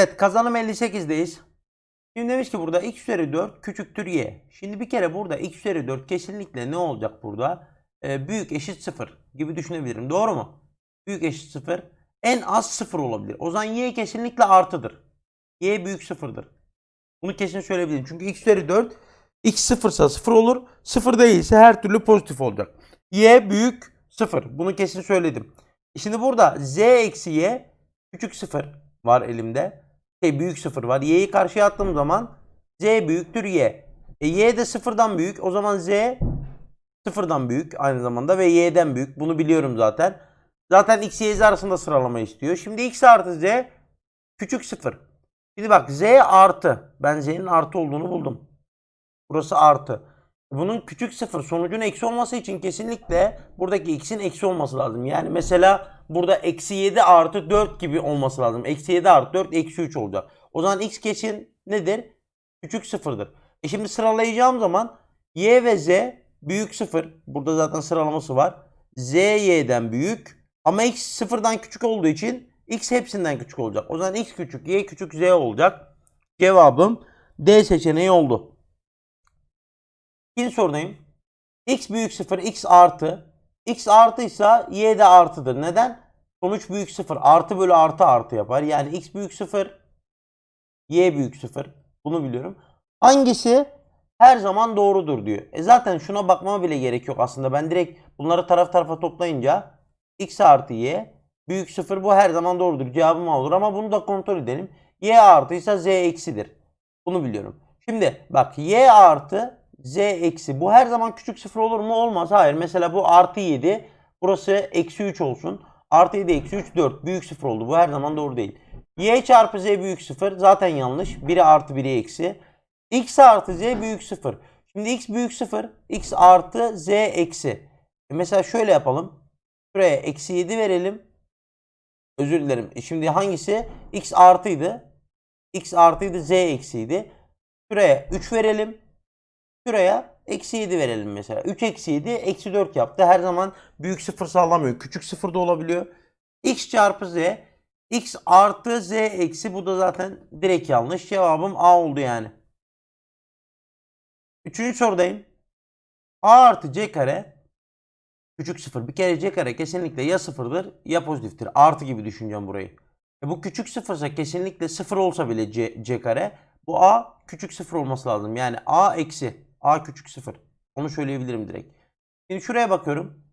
Evet kazanım 58'deyiz. Şimdi demiş ki burada x üzeri 4 küçüktür y. Şimdi bir kere burada x üzeri 4 kesinlikle ne olacak burada? Ee, büyük eşit 0 gibi düşünebilirim. Doğru mu? Büyük eşit 0. En az 0 olabilir. O zaman y kesinlikle artıdır. y büyük 0'dır. Bunu kesin söyleyebilirim. Çünkü x üzeri 4 x 0 ise 0 olur. 0 değilse her türlü pozitif olacak. y büyük 0. Bunu kesin söyledim. Şimdi burada z eksi y küçük 0 var elimde. Şey büyük 0 var. Y'yi karşıya attığım zaman z büyüktür y. E, y de 0'dan büyük. O zaman z 0'dan büyük aynı zamanda ve y'den büyük. Bunu biliyorum zaten. Zaten x, y, z arasında sıralama istiyor. Şimdi x artı z küçük 0. Şimdi bak z artı. Ben z'nin artı olduğunu buldum. Burası artı. Bunun küçük sıfır sonucun eksi olması için kesinlikle buradaki x'in eksi olması lazım. Yani mesela burada eksi 7 artı 4 gibi olması lazım. Eksi 7 artı 4 eksi 3 olacak. O zaman x kesin nedir? Küçük sıfırdır. E şimdi sıralayacağım zaman y ve z büyük sıfır. Burada zaten sıralaması var. z y'den büyük. Ama x sıfırdan küçük olduğu için x hepsinden küçük olacak. O zaman x küçük, y küçük, z olacak. Cevabım D seçeneği oldu. İkinci sorudayım. X büyük 0, x artı. X artıysa y de artıdır. Neden? Sonuç büyük 0. Artı bölü artı artı yapar. Yani x büyük 0, y büyük 0. Bunu biliyorum. Hangisi her zaman doğrudur diyor. E zaten şuna bakmama bile gerek yok aslında. Ben direkt bunları taraf tarafa toplayınca x artı y büyük 0 bu her zaman doğrudur. Cevabım olur ama bunu da kontrol edelim. y artıysa z eksidir. Bunu biliyorum. Şimdi bak y artı z eksi. Bu her zaman küçük sıfır olur mu? Olmaz. Hayır. Mesela bu artı 7. Burası eksi 3 olsun. Artı 7 eksi 3 4. Büyük sıfır oldu. Bu her zaman doğru değil. y çarpı z büyük sıfır. Zaten yanlış. Biri artı biri eksi. x artı z büyük sıfır. Şimdi x büyük sıfır. x artı z eksi. E mesela şöyle yapalım. Şuraya eksi 7 verelim. Özür dilerim. E şimdi hangisi? x artıydı. x artıydı z eksiydi. Şuraya 3 verelim. Şuraya eksi 7 verelim mesela. 3 eksi 7 eksi 4 yaptı. Her zaman büyük sıfır sağlamıyor. Küçük sıfır da olabiliyor. x çarpı z x artı z eksi bu da zaten direkt yanlış. Cevabım A oldu yani. Üçüncü sorudayım. A artı c kare küçük sıfır. Bir kere c kare kesinlikle ya sıfırdır ya pozitiftir. Artı gibi düşüneceğim burayı. E bu küçük sıfırsa kesinlikle sıfır olsa bile c, c kare bu a küçük sıfır olması lazım. Yani a eksi a küçük sıfır. Onu söyleyebilirim direkt. Şimdi şuraya bakıyorum.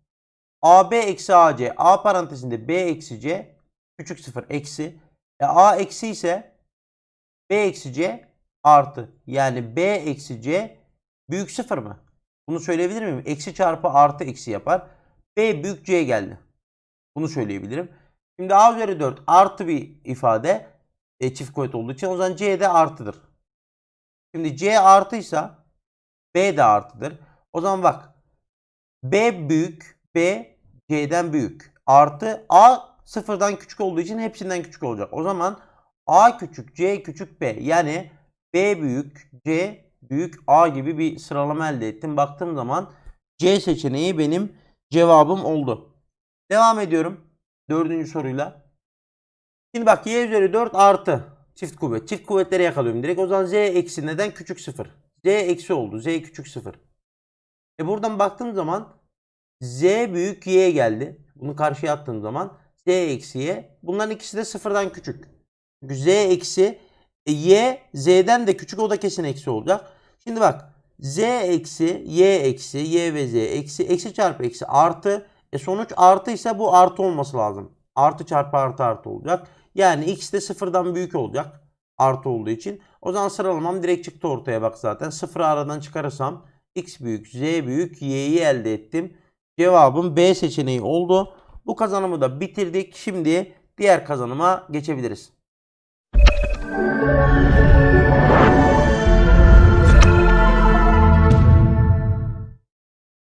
AB eksi AC. A parantezinde B eksi C küçük sıfır eksi. E, A eksi ise B eksi C artı. Yani B eksi C büyük sıfır mı? Bunu söyleyebilir miyim? Eksi çarpı artı eksi yapar. B büyük C geldi. Bunu söyleyebilirim. Şimdi A üzeri 4 artı bir ifade. E, çift kuvvet olduğu için o zaman C de artıdır. Şimdi C artıysa B de artıdır. O zaman bak. B büyük. B C'den büyük. Artı A sıfırdan küçük olduğu için hepsinden küçük olacak. O zaman A küçük C küçük B. Yani B büyük C büyük A gibi bir sıralama elde ettim. Baktığım zaman C seçeneği benim cevabım oldu. Devam ediyorum. Dördüncü soruyla. Şimdi bak y üzeri 4 artı çift kuvvet. Çift kuvvetleri yakalıyorum direkt. O zaman z eksi neden? Küçük 0. z eksi oldu. z küçük 0. E buradan baktığım zaman z büyük y geldi. Bunu karşıya attığım zaman z eksi y. Bunların ikisi de sıfırdan küçük. Çünkü z eksi e, y z'den de küçük o da kesin eksi olacak. Şimdi bak z eksi y eksi y ve z eksi eksi çarpı eksi artı. E sonuç artıysa bu artı olması lazım. Artı çarpı artı artı olacak. Yani x de sıfırdan büyük olacak. Artı olduğu için. O zaman sıralamam direkt çıktı ortaya bak zaten. Sıfırı aradan çıkarırsam x büyük, z büyük, y'yi elde ettim. Cevabım B seçeneği oldu. Bu kazanımı da bitirdik. Şimdi diğer kazanıma geçebiliriz.